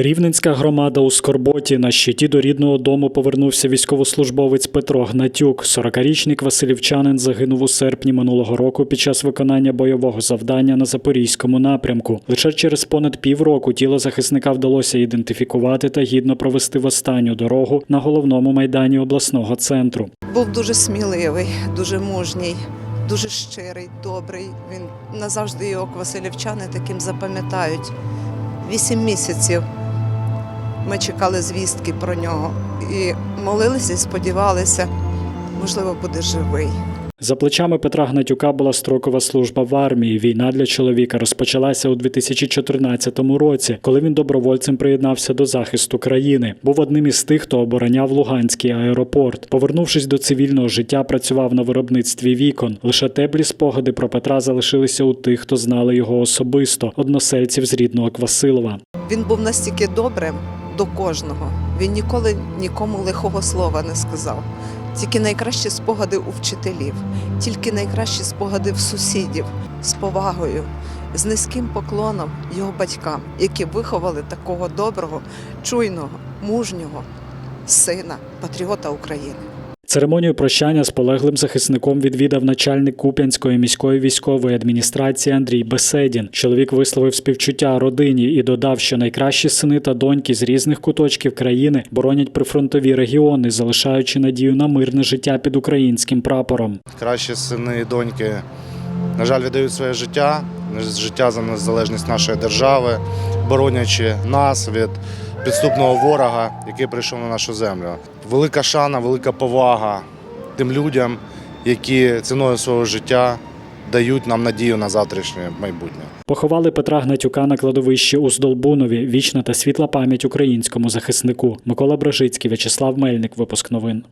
Рівненська громада у Скорботі на щиті до рідного дому повернувся військовослужбовець Петро Гнатюк. 40-річний василівчанин загинув у серпні минулого року під час виконання бойового завдання на запорізькому напрямку. Лише через понад півроку тіло захисника вдалося ідентифікувати та гідно провести в останню дорогу на головному майдані обласного центру. Був дуже сміливий, дуже мужній, дуже щирий, добрий. Він назавжди його Васильівчани таким запам'ятають. Вісім місяців ми чекали звістки про нього і молилися і сподівалися, можливо, буде живий. За плечами Петра Гнатюка була строкова служба в армії. Війна для чоловіка розпочалася у 2014 році, коли він добровольцем приєднався до захисту країни. Був одним із тих, хто обороняв Луганський аеропорт. Повернувшись до цивільного життя, працював на виробництві вікон. Лише теплі спогади про Петра залишилися у тих, хто знали його особисто, односельців з рідного Квасилова. Він був настільки добрим до кожного. Він ніколи нікому лихого слова не сказав. Тільки найкращі спогади у вчителів, тільки найкращі спогади в сусідів з повагою, з низьким поклоном його батькам, які виховали такого доброго, чуйного, мужнього сина, патріота України. Церемонію прощання з полеглим захисником відвідав начальник Куп'янської міської військової адміністрації Андрій Беседін. Чоловік висловив співчуття родині і додав, що найкращі сини та доньки з різних куточків країни боронять прифронтові регіони, залишаючи надію на мирне життя під українським прапором. Кращі сини і доньки, на жаль, віддають своє життя, життя за незалежність нашої держави, боронячи нас від підступного ворога, який прийшов на нашу землю. Велика шана, велика повага тим людям, які ціною свого життя дають нам надію на завтрашнє майбутнє. Поховали Петра Гнатюка на кладовищі у Здолбунові. Вічна та світла пам'ять українському захиснику. Микола Бражицький, В'ячеслав Мельник. Випуск новин.